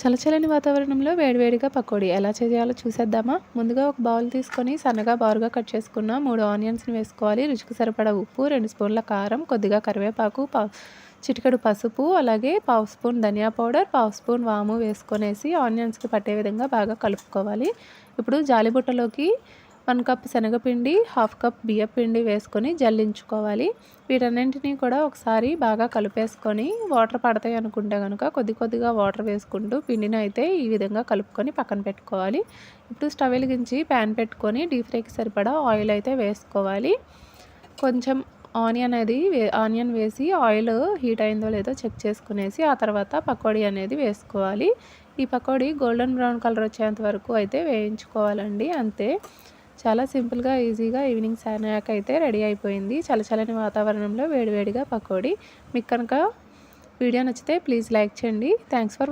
చలచలని వాతావరణంలో వేడివేడిగా పకోడీ. ఎలా చేయాలో చూసేద్దామా? ముందుగా ఒక బౌల్ తీసుకొని సన్నగా బారుగా కట్ చేసుకున్న మూడు ఆనియన్స్ని వేసుకోవాలి. రుచికి సరిపడా ఉప్పు రెండు స్పూన్ల కారం కొద్దిగా కరివేపాకు పా చిటికెడు పసుపు అలాగే పావు స్పూన్ ధనియా పౌడర్ పావు స్పూన్ వాము వేసుకొనేసి ఆనియన్స్కి పట్టే విధంగా బాగా కలుపుకోవాలి. ఇప్పుడు జాలిబుట్టలోకి వన్ కప్ శనగపిండి హాఫ్ కప్ బియ్యపిండి వేసుకొని జల్లించుకోవాలి. వీటన్నింటినీ కూడా ఒకసారి బాగా కలిపేసుకొని వాటర్ పడతాయి అనుకుంటే కనుక కొద్ది కొద్దిగా వాటర్ వేసుకుంటూ పిండిని అయితే ఈ విధంగా కలుపుకొని పక్కన పెట్టుకోవాలి. ఇప్పుడు స్టవ్ వెలిగించి ప్యాన్ పెట్టుకొని డీప్ ఫ్రైకి సరిపడా ఆయిల్ అయితే వేసుకోవాలి. కొంచెం ఆనియన్ అనేది ఆనియన్ వేసి ఆయిల్ హీట్ అయిందో లేదో చెక్ చేసుకునేసి ఆ తర్వాత పకోడీ అనేది వేసుకోవాలి. ఈ పకోడీ గోల్డెన్ బ్రౌన్ కలర్ వచ్చేంత వరకు అయితే వేయించుకోవాలండి అంతే. చాలా సింపుల్గా ఈజీగా ఈవినింగ్ స్నాక్ అయితే రెడీ అయిపోయింది. చలచలని వాతావరణంలో వేడివేడిగా పకోడీ. మీకు కనుక వీడియో నచ్చితే ప్లీజ్ లైక్ చేయండి. Thanks for